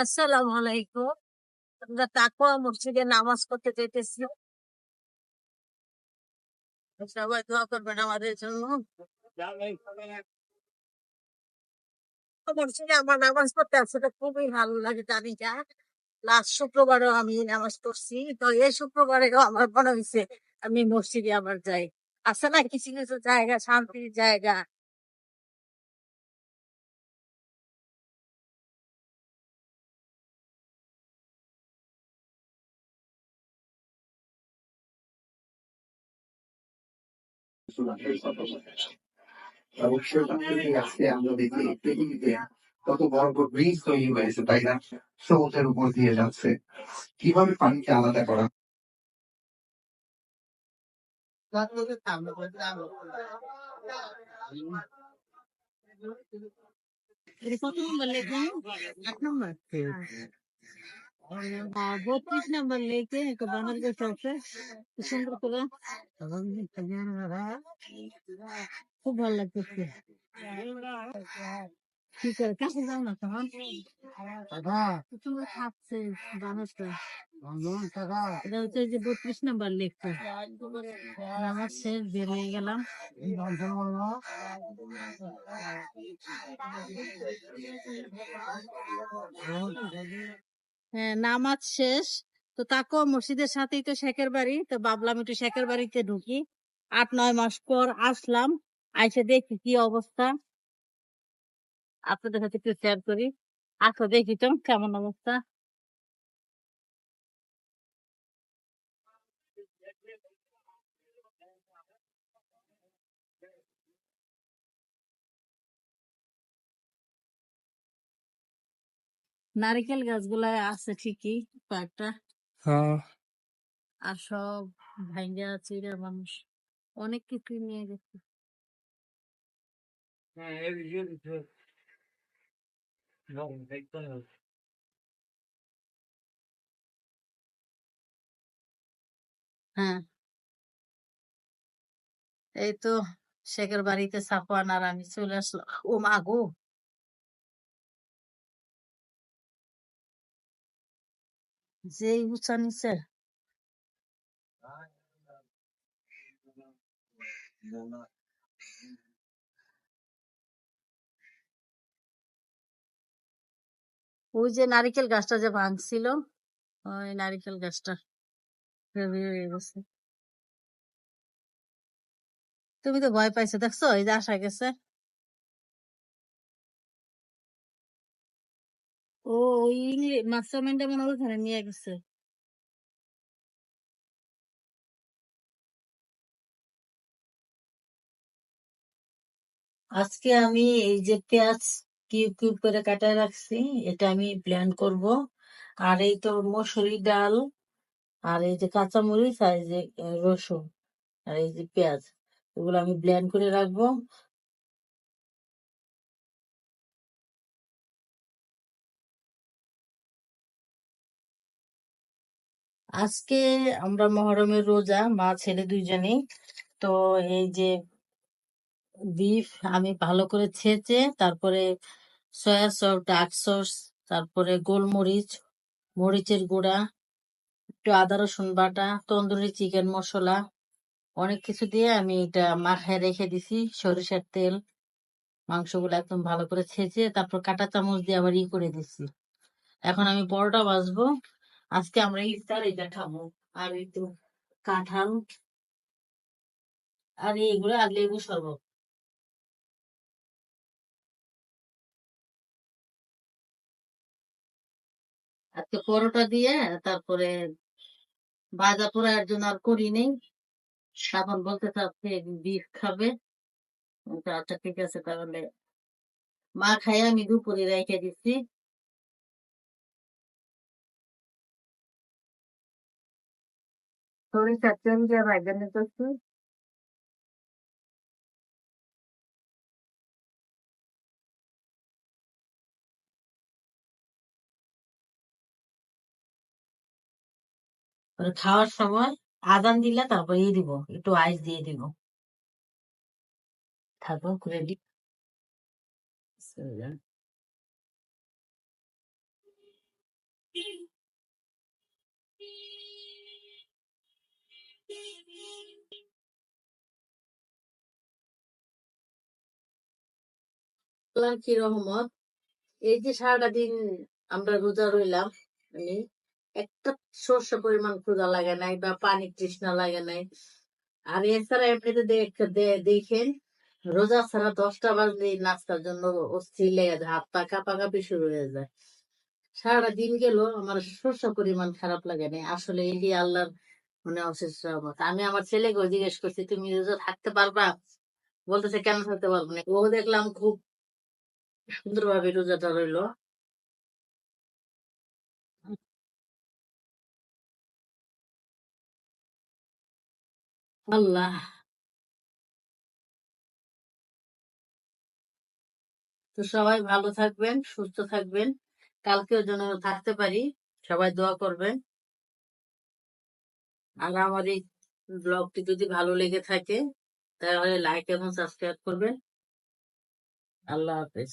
আসসালামু আলাইকুম। তাকওয়া মসজিদে নামাজ পড়তে যেতেছি সবাই দোয়া করবেন আমাদের জন্য। আমার নামাজ পড়তে আসলে খুবই ভালো লাগে, জানি যা লাস্ট শুক্রবারও আমি নামাজ পড়ছি। তো এই শুক্রবারেও আমার মনে হয়েছে আমি মসজিদে আবার যাই। আছে না কিছু কিছু জায়গা, শান্তির জায়গা? এবং সেখান থেকে আজকে আমরা দেখি পৃথিবীতে কত বড় বড় ব্রিজ তৈরি হয়েছে তাই না সমুদ্রের উপর দিয়ে যাচ্ছে কীভাবে পানিকে আলাদা করা কত নম্বর এক নম্বর আর বত্রিশ নম্বর লেখে একটা বানার গেছে আছে কি সুন্দর করে খুব ভালো লাগতেছে ঠিক আছে কাছে যাও না তখন সুন্দর খাচ্ছে বানাসটা এটা হচ্ছে যে বত্রিশ নাম্বার লেখটা আমার শেষ বের হয়ে গেলাম হ্যাঁ নামাজ শেষ। তো তাকেও মসজিদের সাথেই তো শেখের বাড়ি। তো ভাবলাম একটু শেখের বাড়িতে ঢুকি। আট নয় মাস পর আসলাম। আইসে দেখি কি অবস্থা। আপনাদের সাথে একটু শেয়ার করি। আসো দেখি তো, কেমন অবস্থা? নারিকেল গাছগুলা আছে ঠিকই কয়েকটা। আর সব ভাঙ্গা চিড়া মানুষ। অনেক কিছু নিয়ে গেছে। হ্যাঁ। এই তো শেখের বাড়িতে সাফওয়ান আর আমি চলে আসলাম। ও মা গো! যেই উঁচা ওই যে নারিকেল গাছটা যে ভাঙছিল, ওই নারিকেল গাছটা হয়ে গেছে। তুমি তো ভয় পাইছো, দেখছ? এই যে আসা গেছে। ও, ওই ইংলিশ মাস্টারমাইন্ডটা মনে হয় ওখানে নিয়ে গেছে। আজকে আমি এই যে পেঁয়াজ কিউব কিউব করে কাটায় রাখছি, এটা আমি ব্লেন্ড করব। আর এই তো মসুরি ডাল, আর এই যে কাঁচামরিচ, আর এই যে রসুন, আর এই যে পেঁয়াজ, এগুলো আমি ব্লেন্ড করে রাখব। আজকে আমরা মহরমের রোজা, মা, ছেলে দুইজনেই। তো এই যে বিফ আমি ভালো করে ছেঁচে, তারপরে সয়া সস ডার্ক সস তারপরে গোলমরিচ, মরিচের গুঁড়া, একটু আদা, রসুন বাটা, তন্দুরি চিকেন মশলা, অনেক কিছু দিয়ে আমি এটা মাখায় রেখে দিছি, সরিষার তেল, মাংসগুলো একদম ভালো করে ছেঁচে, তারপর কাঁটা চামচ দিয়ে আবার ই করে দিছি। এখন আমি বড়টা বাজবো আজকে আমরা ইফতার এটা খাব। আর এই তো কাঁঠাল আর এইগুলো আর লেবু শরবত। আজকে পরোটা দিয়ে তারপরে ভাজা পোড়া এর জন্য আর করি নেই। এখন বলতে চাচ্ছে বিফ খাবে। আচ্ছা ঠিক আছে, তাহলে মা খাই আমি দুপুরে রেখে দিচ্ছি। সরিষার তেল দিয়ে ভাজা নিতেছি পরে খাওয়ার সময় আদান দিলে তারপর ইয়ে দিব একটু আইস দিয়ে দিব। থাকো রেডি আল্লাহর রহমত, এই যে সারাটা দিন আমরা রোজা রইলাম একটা পরিমাণ লাগে নাই বা পানি তৃষ্ণা লাগে নাই। আর এছাড়া দেখেন, রোজা ছাড়া দশটা বাজলে নাস্তার জন্য অস্থির লেগে যায় হাত পা কাঁপাকাঁপি শুরু হয়ে যায়। সারাটা দিন গেল আমার সর্ষে পরিমাণ খারাপ লাগে নাই। আসলে এই আল্লাহর মানে অশেষ রহমত আমি আমার ছেলেকে জিজ্ঞেস করছি, তুমি রোজা থাকতে পারবা? বলতেছে, কেন থাকতে পারব না? ও দেখলাম খুব সুন্দরভাবে রোজাটা রইল। আল্লাহ। তো সবাই ভালো থাকবেন, সুস্থ থাকবেন। কালকেও যেন থাকতে পারি, সবাই দোয়া করবেন। আর আমার এই ব্লগটি যদি ভালো লেগে থাকে, তাহলে লাইক এবং সাবস্ক্রাইব করবেন। আল্লাহ হাফেজ।